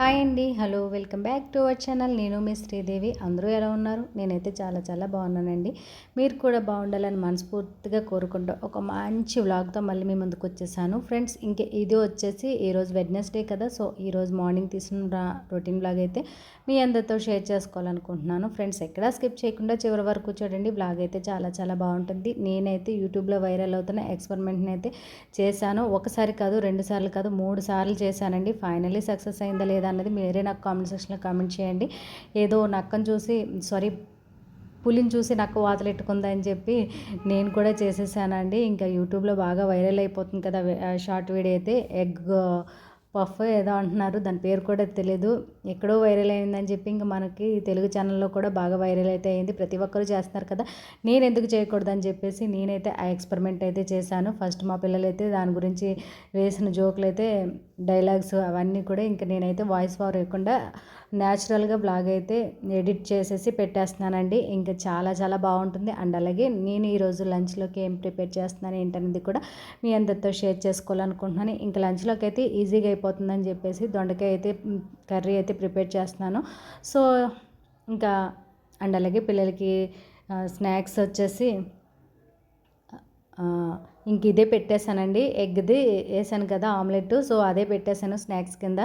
Hi అండి. Hello welcome back to our channel. నేను మీ శ్రీదేవి. అందరూ ఎలా ఉన్నారు? నేనైతే చాలా చాలా బాగున్నానండి. మీరు కూడా బాగుండాలని మనస్ఫూర్తిగా కోరుకుంటూ ఒక మంచి వ్లాగ్తో మళ్ళీ మీ ముందుకు వచ్చేసాను. ఫ్రెండ్స్ ఇంకే ఇది వచ్చేసి ఈరోజు వెడ్నెస్డే కదా సో ఈరోజు మార్నింగ్ తీసిన రొటీన్ బ్లాగ్ అయితే మీ అందరితో షేర్ చేసుకోవాలనుకుంటున్నాను. ఫ్రెండ్స్ ఎక్కడా స్కిప్ చేయకుండా చివరి వరకు చూడండి. బ్లాగ్ అయితే చాలా చాలా బాగుంటుంది. నేనైతే యూట్యూబ్లో వైరల్ అవుతున్న ఎక్స్పెరిమెంట్ని అయితే చేశాను. ఒకసారి కాదు రెండు సార్లు కాదు మూడు సార్లు చేశానండి. ఫైనల్లీ సక్సెస్ అయిందా లేదా అన్నది మీరే నాకు కామెంట్ సెక్షన్లో కామెంట్ చేయండి. ఏదో నక్కను చూసి సారీ పులిని చూసి నక్క వాతలెట్టుకుందని చెప్పి నేను కూడా చేసేసానండి. ఇంకా యూట్యూబ్లో బాగా వైరల్ అయిపోతుంది కదా షార్ట్ వీడియో అయితే ఎగ్ పఫ్ ఏదో అంటున్నారు. దాని పేరు కూడా తెలియదు ఎక్కడో వైరల్ అయిందని చెప్పి ఇంకా మనకి తెలుగు ఛానల్లో కూడా బాగా వైరల్ అయితే అయింది. ప్రతి ఒక్కరు చేస్తున్నారు కదా నేను ఎందుకు చేయకూడదని చెప్పేసి నేనైతే ఆ ఎక్స్పెరిమెంట్ అయితే చేశాను. ఫస్ట్ మా పిల్లలైతే దాని గురించి వేసిన జోకులు అయితే డైలాగ్స్ అవన్నీ కూడా ఇంకా నేనైతే వాయిస్ ఓవర్ ఇవ్వకుండా న్యాచురల్గా బ్లాగ్ అయితే ఎడిట్ చేసేసి పెట్టేస్తున్నానండి. ఇంకా చాలా చాలా బాగుంటుంది. అండ్ అలాగే నేను ఈరోజు లంచ్లోకి ఏం ప్రిపేర్ చేస్తున్నాను ఏంటనేది కూడా మీ అందరితో షేర్ చేసుకోవాలనుకుంటున్నాను. ఇంకా లంచ్లోకి అయితే ఈజీగా అయిపోతుందని చెప్పేసి దొండకాయ అయితే కర్రీ అయితే ప్రిపేర్ చేస్తున్నాను. సో ఇంకా అండ్ అలాగే పిల్లలకి స్నాక్స్ వచ్చేసి ఇంక ఇదే పెట్టేశానండి. ఎగ్ది వేసాను కదా ఆమ్లెట్ సో అదే పెట్టేశాను స్నాక్స్ కింద.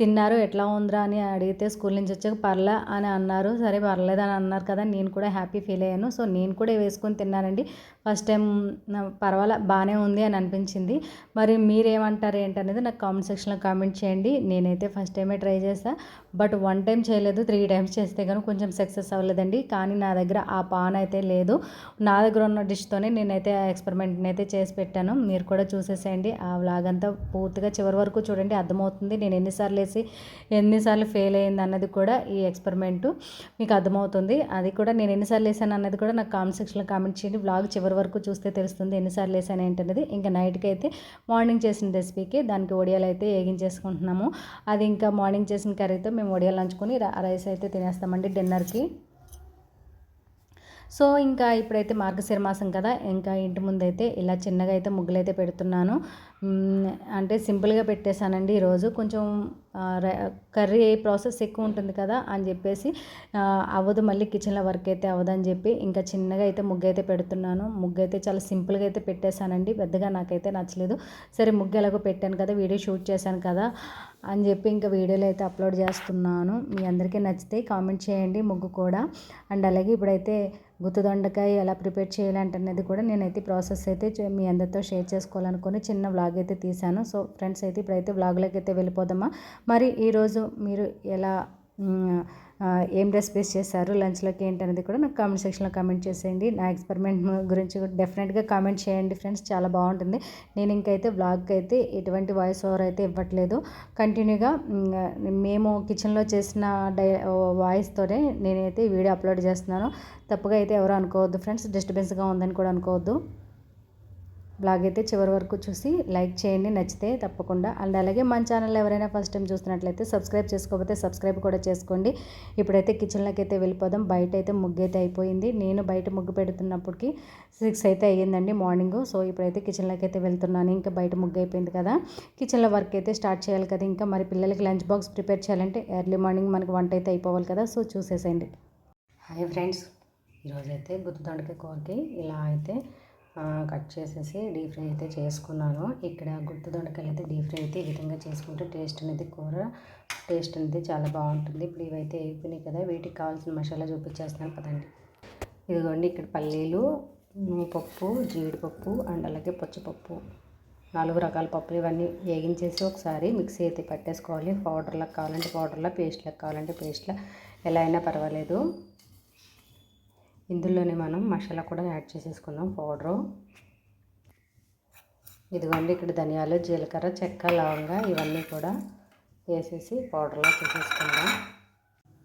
తిన్నారు ఎట్లా ఉందిరా అని అడిగితే స్కూల్ నుంచి వచ్చాక పర్లే అని అన్నారు. సరే పర్లేదని అన్నారు కదా నేను కూడా హ్యాపీ ఫీల్ అయ్యాను. సో నేను కూడా వేసుకొని తిన్నానండి. ఫస్ట్ టైం పర్వాలే బాగానే ఉంది అని అనిపించింది. మరి మీరేమంటారు ఏంటనేది నాకు కామెంట్ సెక్షన్లో కామెంట్ చేయండి. నేనైతే ఫస్ట్ టైమే ట్రై చేస్తాను బట్ వన్ టైం చేయలేదు త్రీ టైమ్స్ చేస్తే కానీ కొంచెం సక్సెస్ అవ్వలేదండి. కానీ నా దగ్గర ఆ పాన్ అయితే లేదు. నా దగ్గర ఉన్న డిష్తోనే నేనైతే ఎక్స్పెరిమెంట్ని అయితే చేసి పెట్టాను. మీరు కూడా చూసేసేయండి. ఆ వ్లాగ్ అంతా పూర్తిగా చివరి వరకు చూడండి. అర్థమవుతుంది. నేను ఎన్నిసార్లు వేసి ఎన్నిసార్లు ఫెయిల్ అయింది అన్నది కూడా ఈ ఎక్స్పెరిమెంటు మీకు అర్థమవుతుంది. అది కూడా నేను ఎన్నిసార్లు వేసాను అన్నది కూడా నాకు కామెంట్ సెక్షన్లో కామెంట్ చేయండి. వ్లాగ్ చివరి వరకు చూస్తే తెలుస్తుంది ఎన్నిసార్లు వేసాను ఏంటనేది ఇంకా నైట్కి అయితే మార్నింగ్ చేసిన రెసిపీకి దానికి వడియాలు అయితే వేగించేసుకుంటున్నాము. అది ఇంకా మార్నింగ్ చేసిన కర్రీతో మేము వడియాలు నంచుకొని రైస్ అయితే తినేస్తామండి డిన్నర్కి సో ఇంకా ఇప్పుడైతే మార్గశిర మాసం కదా ఇంకా ఇంటి ముందైతే ఇలా చిన్నగా అయితే ముగ్గులు అయితే పెడుతున్నాను. అంటే సింపుల్గా పెట్టేశానండి ఈరోజు. కొంచెం కర్రీ ప్రాసెస్ ఎక్కువ ఉంటుంది కదా అని చెప్పేసి అవ్వదు మళ్ళీ కిచెన్లో వర్క్ అయితే అవ్వదని చెప్పి ఇంకా చిన్నగా అయితే ముగ్గు అయితే పెడుతున్నాను. ముగ్గు అయితే చాలా సింపుల్గా అయితే పెట్టేశానండి. పెద్దగా నాకైతే నచ్చలేదు. సరే ముగ్గు ఎలాగో పెట్టాను కదా వీడియో షూట్ చేశాను కదా అని చెప్పి ఇంకా వీడియోలు అయితే అప్లోడ్ చేస్తున్నాను. మీ అందరికీ నచ్చితే కామెంట్ చేయండి ముగ్గు కూడా. అండ్ అలాగే ఇప్పుడైతే గుత్తుదొండకాయ ఎలా ప్రిపేర్ చేయాలంటనేది కూడా నేనైతే ప్రాసెస్ అయితే మీ అందరితో షేర్ చేసుకోవాలనుకుని చిన్న వ్లాగ్ అయితే తీశాను. సో ఫ్రెండ్స్ అయితే ఇప్పుడైతే వ్లాగ్లోకి అయితే వెళ్ళిపోదామా. మరి ఈరోజు మీరు ఎలా ఏం రెసిపీస్ చేశారు? లంచ్లోకి ఏంటనేది కూడా నాకు కామెంట్ సెక్షన్లో కామెంట్ చేసేయండి. నా ఎక్స్పెరిమెంట్ గురించి కూడా డెఫినెట్గా కామెంట్ చేయండి ఫ్రెండ్స్ చాలా బాగుంటుంది. నేను ఇంకైతే బ్లాగ్కి అయితే ఎటువంటి వాయిస్ ఓవర్ అయితే ఇవ్వట్లేదు. కంటిన్యూగా మేము కిచెన్లో చేసిన డై వాయిస్తోనే నేనైతే వీడియో అప్లోడ్ చేస్తున్నాను. తప్పుగా అయితే ఎవరు అనుకోవద్దు ఫ్రెండ్స్ డిస్టర్బెన్స్గా ఉందని కూడా అనుకోవద్దు. బ్లాగ్ అయితే చివరి వరకు చూసి లైక్ చేయండి నచ్చితే తప్పకుండా. అండ్ అలాగే మన ఛానల్ ఎవరైనా ఫస్ట్ టైం చూస్తున్నట్లయితే సబ్స్క్రైబ్ చేసుకోకపోతే సబ్స్క్రైబ్ కూడా చేసుకోండి. ఇప్పుడైతే కిచెన్లోకి అయితే వెళ్ళిపోదాం. బయట అయితే ముగ్గు అయితే అయిపోయింది. నేను బయట ముగ్గు పెడుతున్నప్పటికి సిక్స్ అయితే అయ్యిందండి మార్నింగ్ సో ఇప్పుడైతే కిచెన్లోకి అయితే వెళ్తున్నాను. ఇంకా బయట ముగ్గు అయిపోయింది కదా. కిచెన్లో వర్క్ అయితే స్టార్ట్ చేయాలి కదా. ఇంకా మరి పిల్లలకి లంచ్ బాక్స్ ప్రిపేర్ చేయాలంటే ఎర్లీ మార్నింగ్ మనకు వంట అయితే అయిపోవాలి కదా. సో చూసేసేయండి. హాయ్ ఫ్రెండ్స్ ఈరోజైతే గుత్తి కూరకి ఇలా అయితే కట్ చేసేసి డీప్ ఫ్రై అయితే చేసుకున్నాను. ఇక్కడ గుత్తి దొండకాయలు అయితే డీప్ ఫ్రై అయితే ఈ విధంగా చేసుకుంటే టేస్ట్ అనేది కూర టేస్ట్ అనేది చాలా బాగుంటుంది. ఇప్పుడు ఇవైతే అయిపోయినాయి కదా వీటికి కావాల్సిన మసాలా చూపించేస్తాను కదండి ఇదిగోండి ఇక్కడ పల్లీలు పప్పు జీడిపప్పు అండ్ అలాగే పచ్చిపప్పు. నాలుగు రకాల పప్పులు ఇవన్నీ వేగించేసి ఒకసారి మిక్సీ అయితే పట్టేసుకోవాలి. పౌడర్లకు కావాలంటే పౌడర్లా పేస్ట్లకు కావాలంటే పేస్ట్లా ఎలా అయినా పర్వాలేదు. ఇందులోనే మనం మసాలా కూడా యాడ్ చేసేసుకుందాం పౌడరు. ఇదిగోండి ఇక్కడ ధనియాలు జీలకర్ర చెక్క లవంగా ఇవన్నీ కూడా వేసేసి పౌడర్లో చేసేసుకుందాం.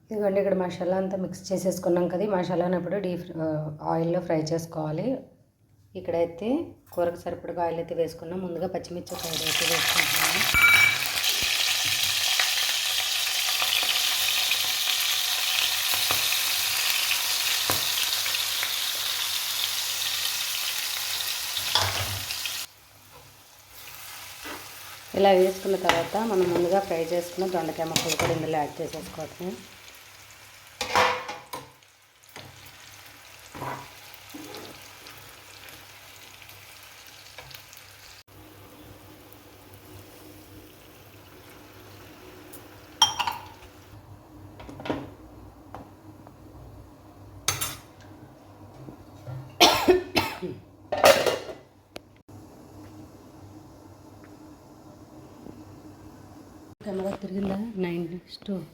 ఇదిగోండి ఇక్కడ మసాలా అంతా మిక్స్ చేసేసుకున్నాం కదా ఈ మసాలాను ఇప్పుడు డీప్ ఆయిల్లో ఫ్రై చేసుకోవాలి. ఇక్కడైతే కూరకు సరిపడగా ఆయిల్ అయితే వేసుకున్నాం. ముందుగా పచ్చిమిర్చి ఒక అయితే వేసుకుంటున్నాం. ఇలా వేసుకున్న తర్వాత మనం ముందుగా ఫ్రై చేసుకున్న దొండకాయ ముక్కలు కూడా ఇందులో యాడ్ చేసేసుకోవటం 9 is 2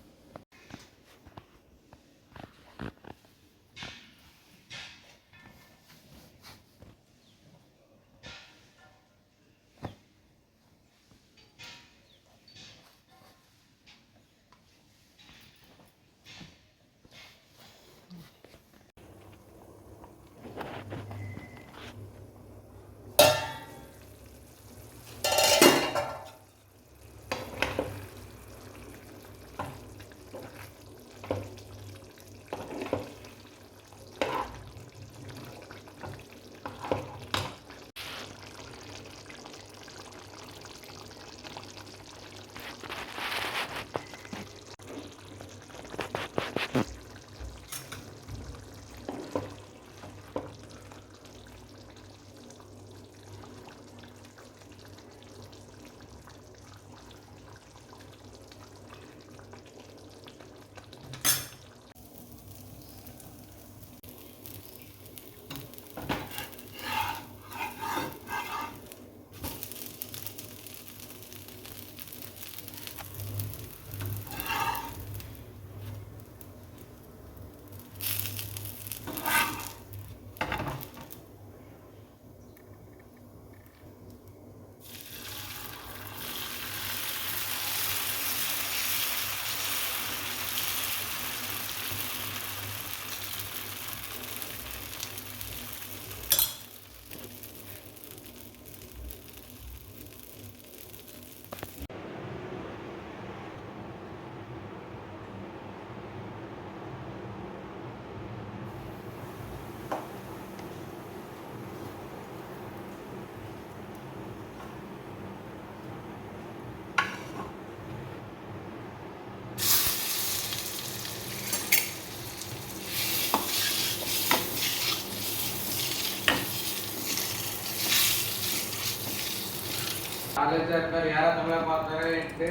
ಕಾಲೇಜ್ ಯಾರ ತಗೊಳಕ್ ಬರ್ತಾರೆ ಎಂಟು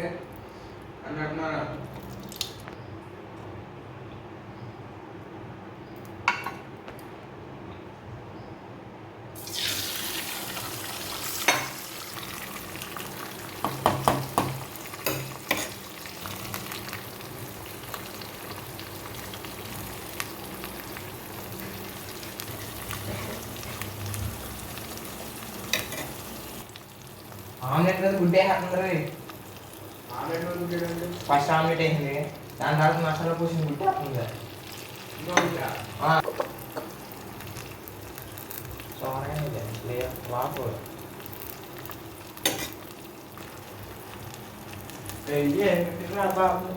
ಹನ್ನೆರಡು ఆమ్లెట్ మీద గుడ్డే వేస్తుంది ఆమె గుడ్డండి ఫస్ట్ ఆమ్లెట్ వేసింది దాని తర్వాత మసాలా పూసిన గుడ్డ వేస్తుంది సారీ వాపు. బాబు.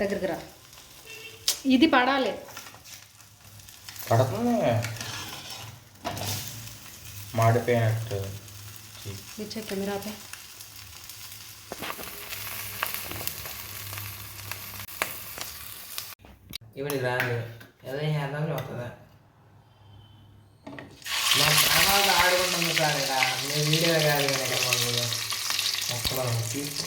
దగ్గరికి రా. ఇది పడాలి. పడుతుంది మాడిపోయినట్టు. ఇచ్చే కెమెరాపై ఇప్పుడు రాదు. ఏదో చేద్దాం వస్తుందా? మా ప్రాణాలు ఆడుకుంటుంది సార్ ఇక్కడ. మీ వీడియో కాదు కానీ ఇక్కడ. మాకు మొక్కలు తీసుకో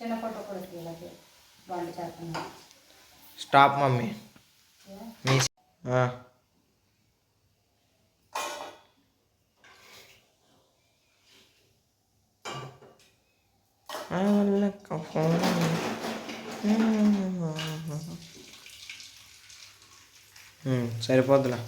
చిన్న ఫోటో కూడా తీయాలి వంట చేస్తున్నాను స్టాప్ మమ్మీ. మీ సరిపోద్దులా.